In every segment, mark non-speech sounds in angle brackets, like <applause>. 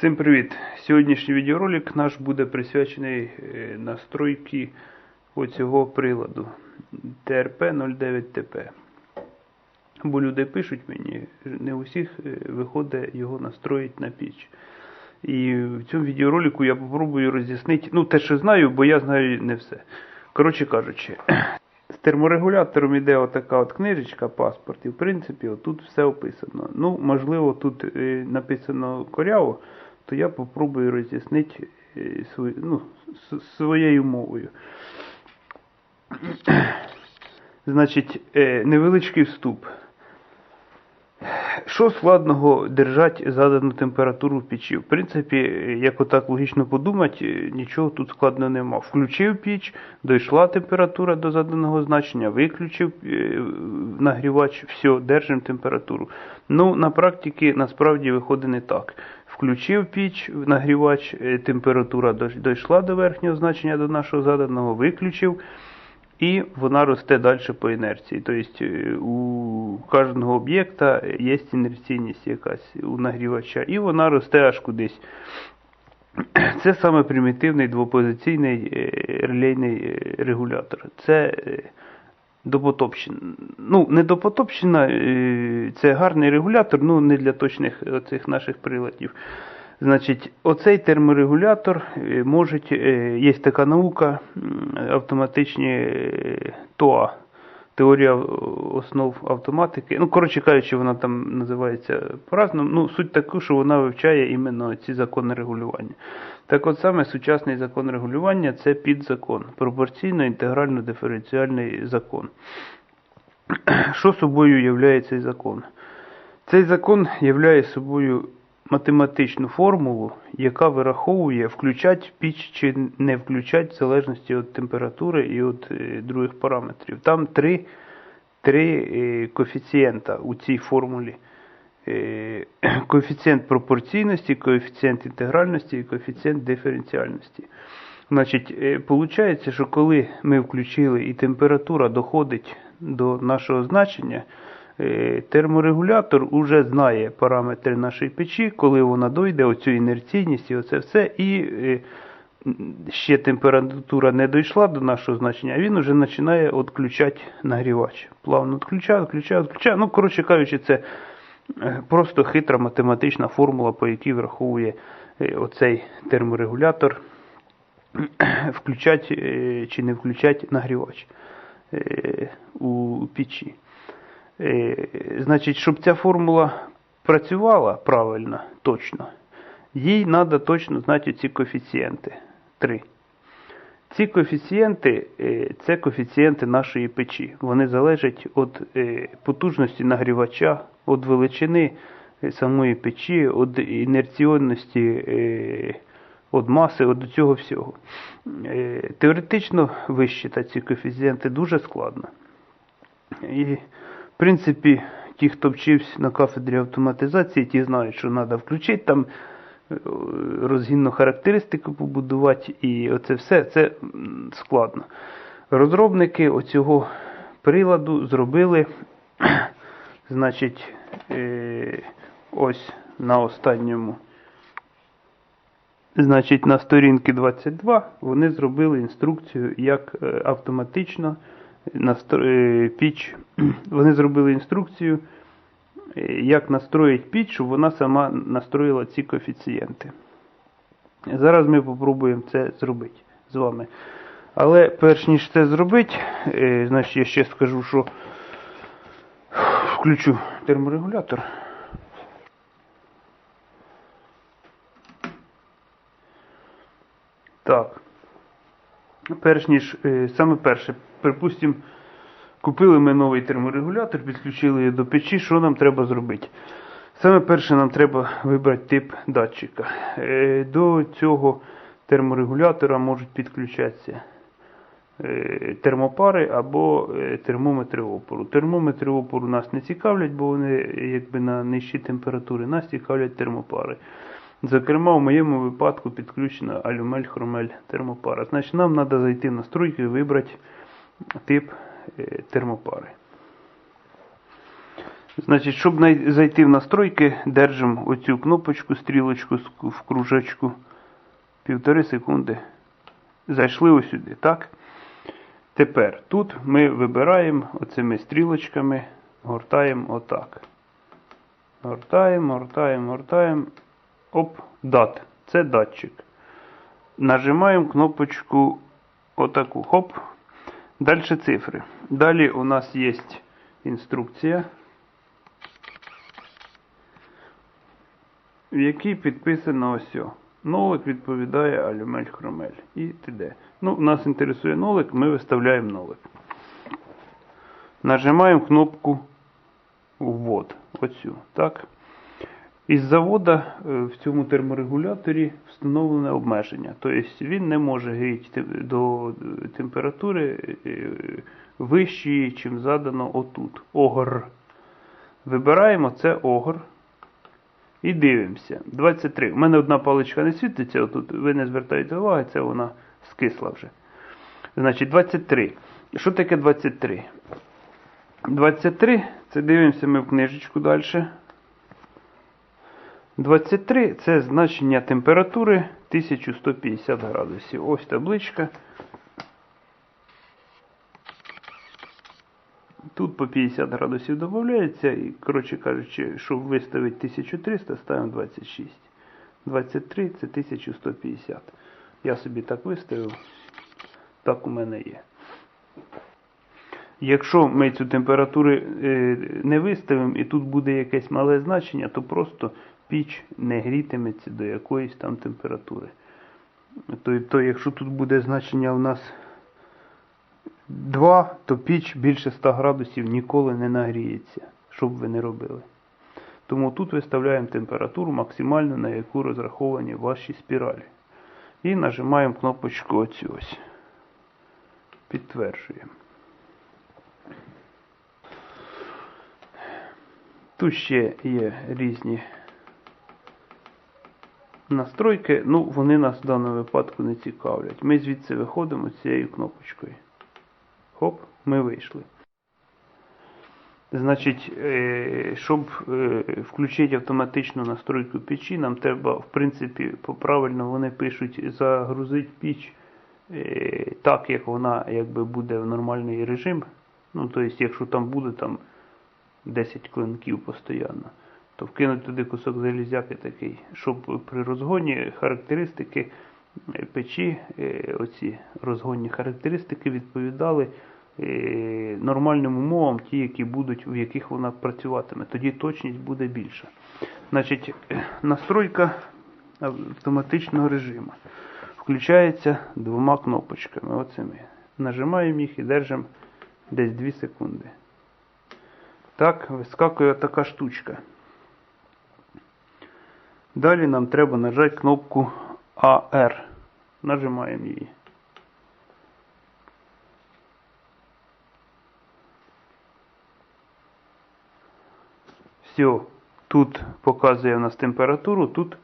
Всім привіт! Сьогоднішній відеоролик наш буде присвячений е, настройки оцього приладу TRP09TP. Бо люди пишуть мені, не у всіх е, виходить його настроїти на піч. І в цьому відеоролику я попробую роз'яснити, ну те, що знаю, бо я знаю не все. Коротше кажучи, з терморегулятором іде отака от книжечка, паспорт, і в принципі тут все описано. Ну, можливо, тут е, написано коряво, то я попробую роз'яснити е, ну, своєю мовою. Значить, е, невеличкий вступ. Що складного держати задану температуру в печі? В принципі, як отак логічно подумати, нічого тут складного нема. Включив піч, дійшла температура до заданого значення, виключив е, нагрівач, все, держимо температуру. Ну, на практиці насправді виходить не так. Включив піч, нагрівач, е, температура дійшла до верхнього значення до нашого заданого, виключив. І вона росте далі по інерції. Тобто е, у кожного об'єкта є інерційність якась у нагрівача, і вона росте аж кудись. Це саме примітивний двопозиційний е, релейний регулятор. Це допотопщина. Ну, не допотопщина, е, це гарний регулятор, ну не для точних цих наших приладів. Значить, оцей терморегулятор можуть. е, є така наука, автоматичні е, ТОА, теорія основ автоматики. Ну, коротше кажучи, вона там називається по-разному. Ну, суть така, що вона вивчає іменно ці закони регулювання. Так от саме сучасний закон регулювання це підзакон, пропорційно інтегрально диференціальний закон. Що собою являє цей закон? Цей закон являє собою математичну формулу, яка вираховує, включать піч чи не включать в залежності від температури і від е, других параметрів. Там три, три е, коефіцієнта у цій формулі. Е, <clears throat> Коефіцієнт пропорційності, коефіцієнт інтегральності і коефіцієнт диференціальності. Значить, виходить, що коли ми включили і температура доходить до нашого значення, терморегулятор уже знає параметри нашої печі, коли вона дойде, оцю інерційність і оце все, і е, ще температура не дійшла до нашого значення, а він вже починає відключати нагрівач. Плавно відключає, відключає, відключає. Ну, коротше кажучи, це е, просто хитра математична формула, по якій враховує е, оцей терморегулятор <clears throat> включать е, чи не включать нагрівач е, у печі. Е, Значить, щоб ця формула працювала правильно, точно, їй треба точно знати ці коефіцієнти. Три. Ці коефіцієнти е, це коефіцієнти нашої печі. Вони залежать від е, потужності нагрівача, від величини самої печі, від інерційності, від маси, від цього всього. Теоретично вищити ці коефіцієнти дуже складно. І, принципі, ті, хто вчився на кафедрі автоматизації, ті знають, що треба включити там е, розгінну характеристику побудувати, і оце все це складно. Розробники оцього приладу зробили, <clears throat> значить, е, ось на останньому. Значить, на сторінці 22 вони зробили інструкцію, як е, автоматично піч. <clears throat> Вони зробили інструкцію, е, як настроїти піч, щоб вона сама настроїла ці коефіцієнти. Зараз ми попробуємо це зробити з вами. Але перш ніж це зробити, е, значить я ще скажу, що включу терморегулятор. Так. Перш ніж, е, саме перше, припустимо, купили ми новий терморегулятор, підключили його до печі, що нам треба зробити? Саме перше нам треба вибрати тип датчика. Е, До цього терморегулятора можуть підключатися е, термопари або е, термометри опору. Термометри опору нас не цікавлять, бо вони якби на нижчій температурі нас цікавлять термопари. Зокрема, в моєму випадку підключена алюмель хромель термопара. Значить, нам треба зайти в настройки і вибрати тип е, термопари. Значить, щоб зайти в настройки, держимо оцю кнопочку, стрілочку в кружечку. Півтори секунди. Зайшли ось сюди, так? Тепер тут ми вибираємо оцими стрілочками, гортаємо отак. Гортаємо, гортаємо, гортаємо. Оп, дат. Це датчик. Нажимаємо кнопочку отаку. Хоп. Далі цифри. Далі у нас є інструкція, в якій підписано ось. Нолик відповідає алюмель хромель і т.д. Ну, нас інтересує нолик, ми виставляємо нолик. Нажимаємо кнопку ввод. Оцю. Так. Із завода е, в цьому терморегуляторі встановлене обмеження. Тобто він не може гріти до температури е, вищої, чим задано отут. Огр. Вибираємо це огр. І дивимося. 23. У мене одна паличка не світиться, отут ви не звертаєте уваги, це вона скисла вже. Значить, 23. Що таке 23? 23, це дивимося ми в книжечку далі. 23 це значення температури 1150 градусів. Ось табличка. Тут по 50 градусів додається, і, коротше кажучи, щоб виставити 1300, ставимо 26. 23 це 1150. Я собі так виставив. Так у мене є. Якщо ми цю температуру е, не виставимо і тут буде якесь мале значення, то просто піч не грітиметься до якоїсь там температури. Тобто, якщо тут буде значення у нас 2, то піч більше 100 градусів ніколи не нагріється, що б ви не робили. Тому тут виставляємо температуру максимальну, на яку розраховані ваші спіралі. І нажимаємо кнопочку оцю ось. Підтверджуємо. Тут ще є різні настройки, ну вони нас в даному випадку не цікавлять. Ми звідси виходимо цією кнопочкою. Хоп, ми вийшли. Значить, е, щоб е, включити автоматичну настройку печі, нам треба, в принципі, правильно вони пишуть, загрузити піч е, так, як вона якби буде в нормальний режим. Ну, тобто, якщо там буде там 10 клинків постійно, то вкинуть туди кусок залізяки такий, щоб при розгоні характеристики печі, е, оці розгонні характеристики відповідали е, нормальним умовам, ті, які будуть, в яких вона працюватиме. Тоді точність буде більша. Значить, е, настройка автоматичного режиму включається двома кнопочками. Оцими. Нажимаємо їх і держимо десь 2 секунди. Так, вискакує така штучка. Далі нам треба нажати кнопку AR. Нажимаємо її. Все, тут показує у нас температуру, тут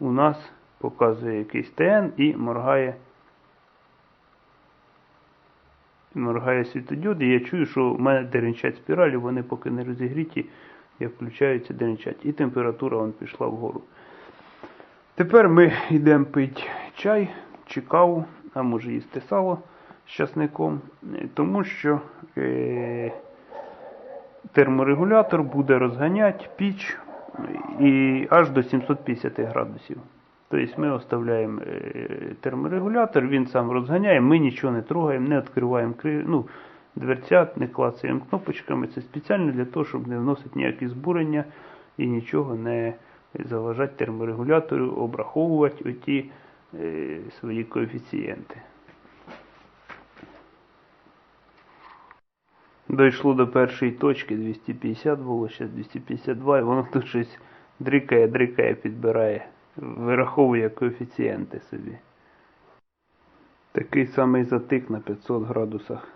у нас показує якийсь ТН і моргає моргає світодіод, і я чую, що в мене деренчать спіралі, вони поки не розігріті, я включаються деренчать. І температура вон пішла вгору. Тепер ми йдемо пити чай чи каву, а може їсти сало з часником, тому що е, терморегулятор буде розганяти піч і аж до 750 градусів. Тобто ми оставляємо е, терморегулятор, він сам розганяє, ми нічого не трогаємо, не відкриваємо кри- ну, дверцят, не клацаємо кнопочками. Це спеціально для того, щоб не вносити ніякі збурення і нічого не заважати терморегулятору, обраховувати оті е, свої коефіцієнти. Дійшло до першої точки, 250 було, зараз 252, і воно тут щось дрикає, дрикає, підбирає, вираховує коефіцієнти собі. Такий самий затик на 500 градусах.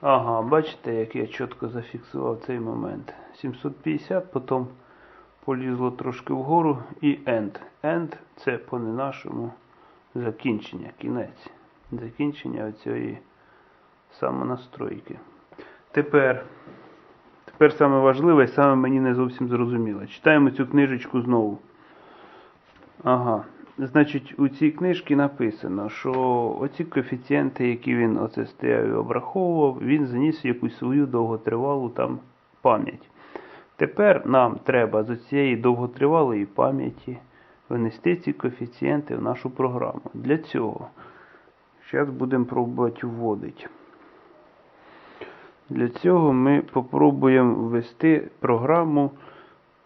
Ага, бачите, як я чітко зафіксував цей момент. 750, потім полізло трошки вгору і end. End це по не нашому закінчення, кінець. Закінчення цієї самонастройки. Тепер, тепер саме важливе саме мені не зовсім зрозуміло. Читаємо цю книжечку знову. Ага. Значить, у цій книжці написано, що оці коефіцієнти, які він оце стояв і обраховував, він заніс якусь свою довготривалу там пам'ять. Тепер нам треба з цієї довготривалої пам'яті винести ці коефіцієнти в нашу програму. Для цього зараз будемо пробувати вводити. Для цього ми попробуємо ввести програму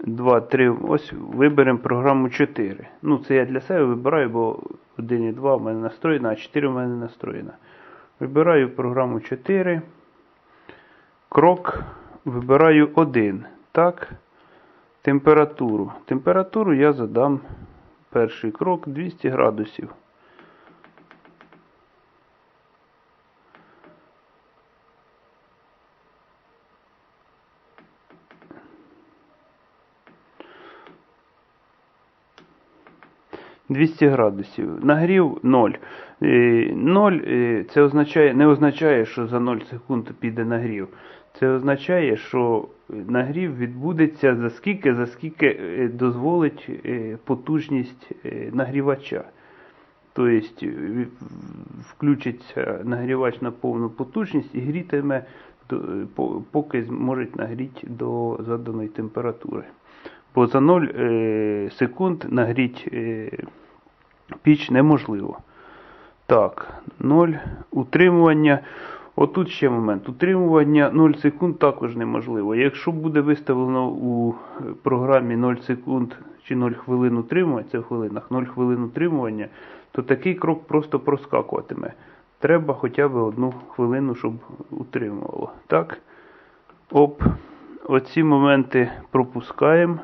2, 3. Ось виберемо програму 4. Ну, це я для себе вибираю, бо 1 і 2 в мене настроєна, а 4 в мене настроєна. Вибираю програму 4. Крок вибираю 1. Так. Температуру. Температуру я задам перший крок 200 градусів. «200 градусів. Нагрів 0. 0 це означає, не означає, що за 0 секунд піде нагрів. Це означає, що нагрів відбудеться за скільки, за скільки е, дозволить е, потужність е, нагрівача. Тобто включиться нагрівач на повну потужність і грітиме, поки зможе нагріти до заданої температури. Бо за 0 секунд нагріти піч неможливо. Так, 0 утримування. Отут ще момент. Утримування 0 секунд також неможливо. Якщо буде виставлено у програмі 0 секунд чи 0 хвилин утримування, це в хвилинах 0 хвилин утримування, то такий крок просто проскакуватиме. Треба хоча б одну хвилину, щоб утримувало. Так. Оп. Оці моменти пропускаємо.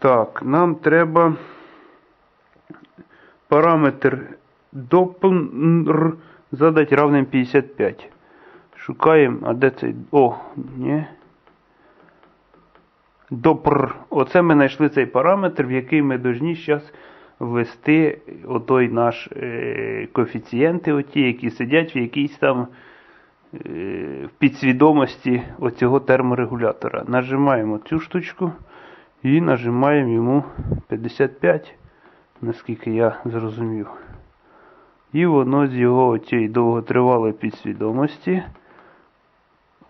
Так, нам треба параметр Допнр задать равним 55. Шукаємо, а де цей... О, ні. Допр. Оце ми знайшли цей параметр, в який ми повинні зараз ввести отой наш е, коефіцієнти, оті, які сидять в якійсь там е, підсвідомості оцього терморегулятора. Нажимаємо цю штучку і нажимаємо йому 55, наскільки я зрозумів. І воно з його цієї довготривалої підсвідомості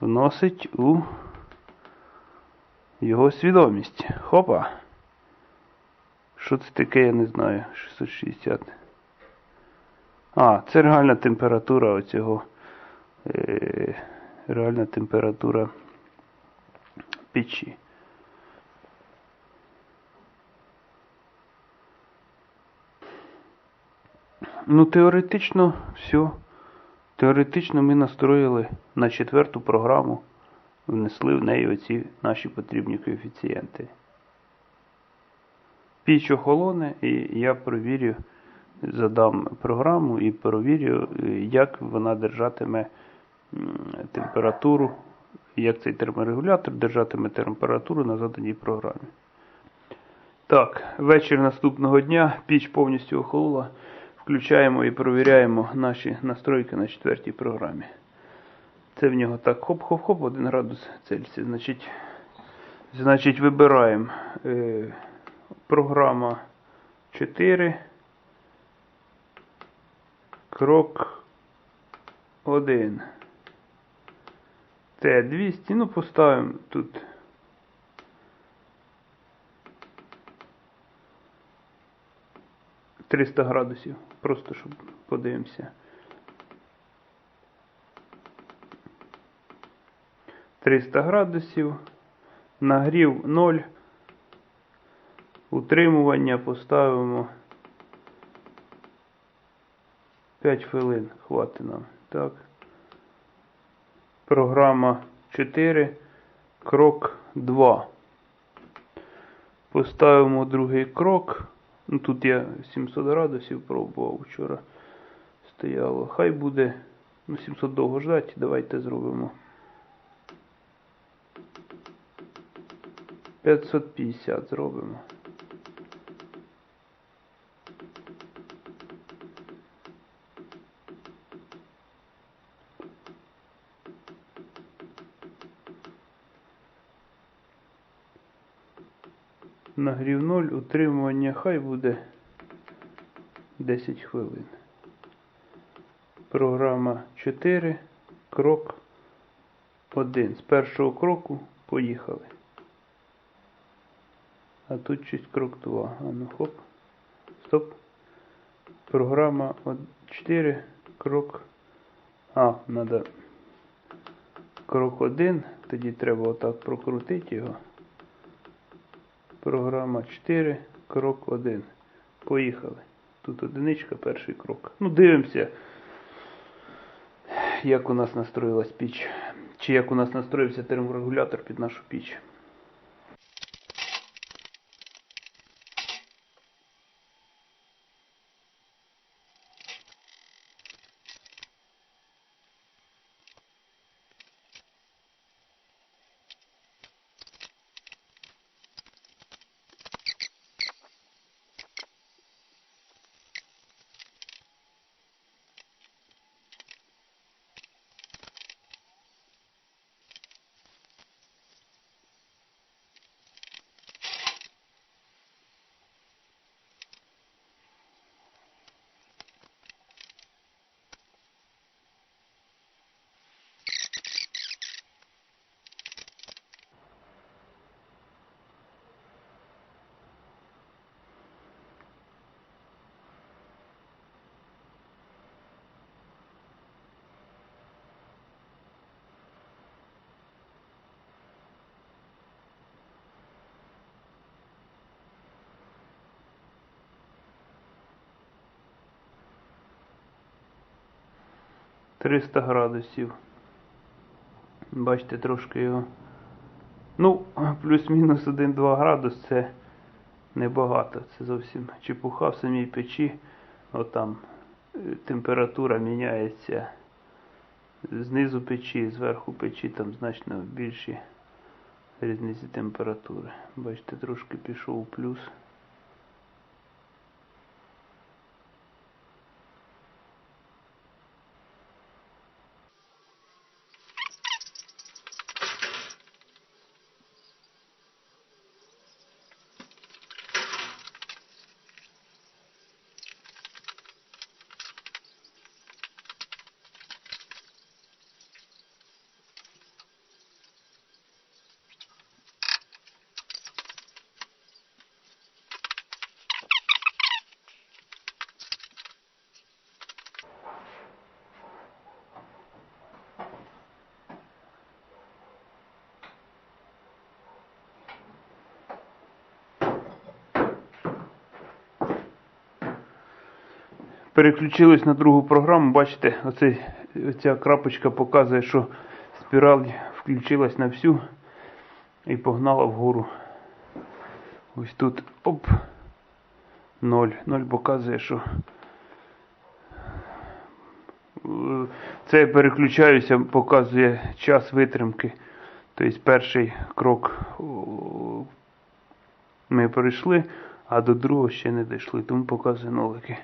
вносить у його свідомість. Хопа. Що це таке, я не знаю. 660. А, це реальна температура оцього. Е, реальна температура печі. Ну, теоретично все. Теоретично ми настроїли на четверту програму, внесли в неї оці наші потрібні коефіцієнти. Піч охолоне, і я провірю, задам програму і провірю, як вона держатиме температуру, як цей терморегулятор держатиме температуру на заданій програмі. Так, вечір наступного дня піч повністю охолола. Включаємо і провіряємо наші настройки на четвертій програмі. Це в нього так хоп-хоп-хоп, 1 градус Цельсія. Значить, значить вибираємо е, програма 4. Крок 1. Т200. Ну, поставимо тут. 300 градусів. Просто щоб подивимося. 300 градусів. Нагрів 0. Утримування поставимо 5 хвилин. Хватить нам. Так. Програма 4. Крок 2. Поставимо другий крок. Ну, Тут я 700 градусів пробував вчора. стояло. Хай буде. Ну, 700 довго ждать, давайте зробимо. 550 зробимо. Нагрів 0, утримування хай буде 10 хвилин. Програма 4, крок 1. З першого кроку поїхали. А тут щось крок 2. А ну хоп. Стоп. Програма 4, крок. А, треба крок 1. Тоді треба отак прокрутити його. Програма 4, крок 1. Поїхали. Тут одиничка, перший крок. Ну, дивимося, як у нас настроїлась піч. Чи як у нас настроївся терморегулятор під нашу піч. — 300 градусів. Бачите, трошки його. Ну, плюс-мінус 1-2 градус це небагато. Це зовсім чепуха в самій печі. Отам е, температура міняється знизу печі, зверху печі, там значно більші різниці температури. Бачите, трошки пішов у плюс. Переключились на другу програму, бачите, оцей, оця крапочка показує, що спіраль включилась на всю і погнала вгору. Ось тут оп. 0. 0 показує, що це я переключаюся, показує час витримки. Тобто перший крок ми пройшли, а до другого ще не дійшли, тому показує нолики.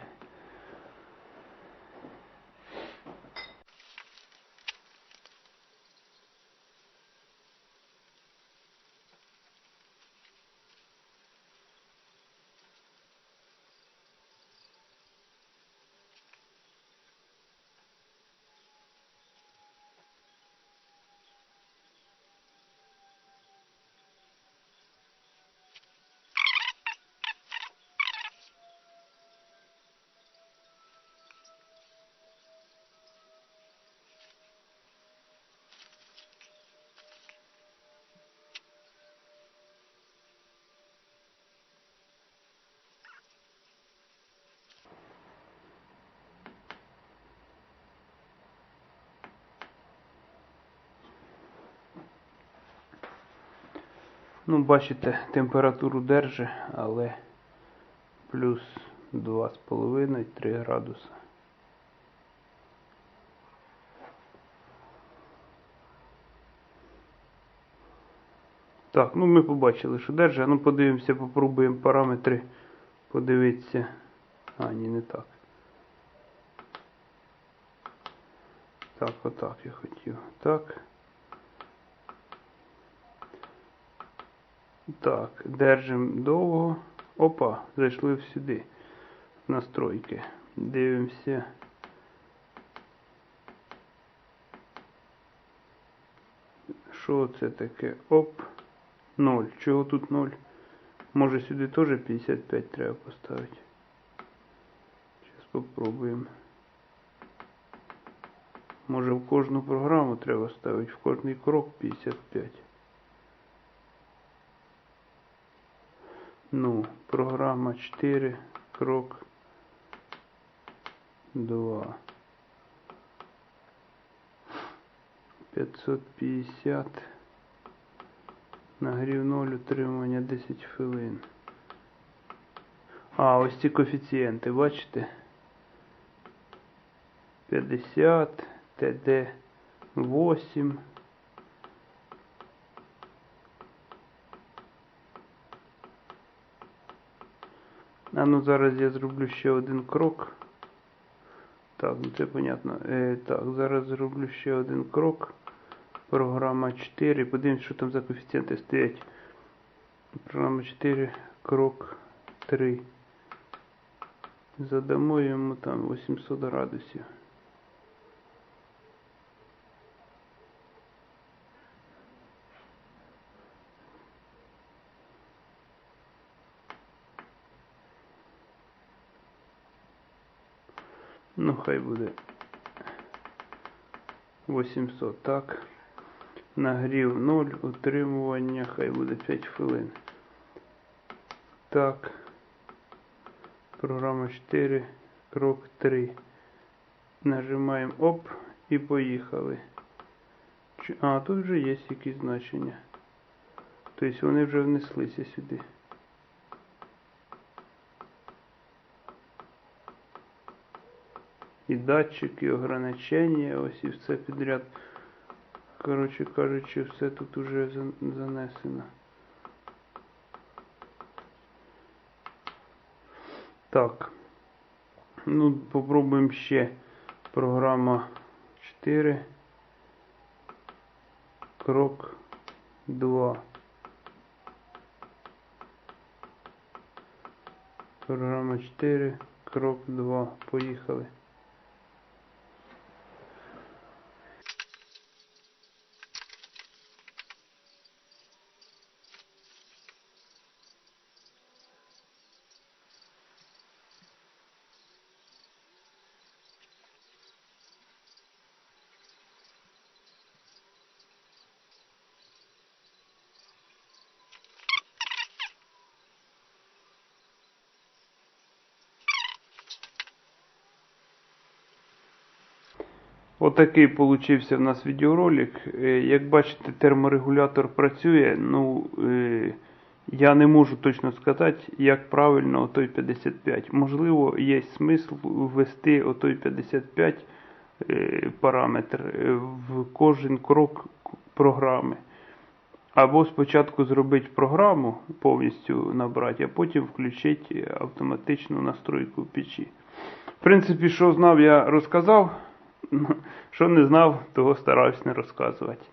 Ну, бачите, температуру держи, але плюс 2,5-3 градуси. Так, ну ми побачили, що держи. Ну подивимося, попробуємо параметри подивитися. А, ні, не так. Так, отак я хотів. Так. Так, держимо довго. Опа, зайшли сюди. в Настройки. Дивимося. Що це таке? Оп. 0. Чого тут 0? Може сюди теж 55 треба поставити. Зараз попробуємо. Може в кожну програму треба ставити, в кожний крок 55. Ну, програма 4, крок 2. 550. Нагрів 0, утримування 10 хвилин. А, ось ці коефіцієнти, бачите? 50, ТД 8. А ну зараз я зроблю ще один крок. Так, ну це понятно. Е, так, зараз зроблю ще один крок. Програма 4. Подивимось, що там за коефіцієнти стоять. Програма 4, крок 3. Задамо йому там 800 градусів. Ну, хай буде 800, так. Нагрів 0, утримування, хай буде 5 хвилин. Так. Програма 4, крок 3. Нажимаємо оп і поїхали. А, тут вже є якісь значення. Тобто вони вже внеслися сюди. І датчик, і ограничення, ось і все підряд. Коротше кажучи, все тут уже занесено. Так. Ну, попробуємо ще програма 4. Крок 2. Програма 4. Крок 2. Поїхали. Отакий получився в нас відеоролик. Е, Як бачите, терморегулятор працює. Ну, е, я не можу точно сказати, як правильно отой 55. Можливо, є смисл ввести отой 55 е, параметр в кожен крок програми. Або спочатку зробити програму, повністю набрати, а потім включити автоматичну настройку печі. В принципі, що знав, я розказав. Що не знав, того старався не розказувати.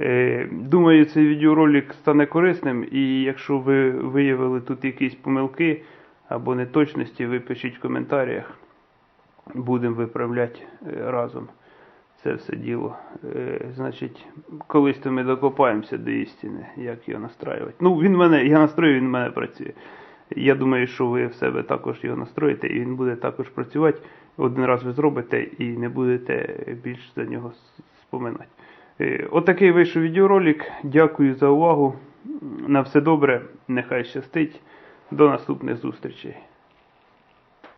Е, Думаю, цей відеоролик стане корисним, і якщо ви виявили тут якісь помилки або неточності, ви пишіть в коментарях. Будемо виправляти е, разом це все діло. Е, Значить, колись то ми докопаємося до істини, як його настраювати. Ну, він мене, я настрою, він в мене працює. Я думаю, що ви в себе також його настроїте, і він буде також працювати. Один раз ви зробите і не будете більш за нього споминати. Е, Отакий вийшов відеоролик. Дякую за увагу. На все добре. Нехай щастить. До наступних зустрічей.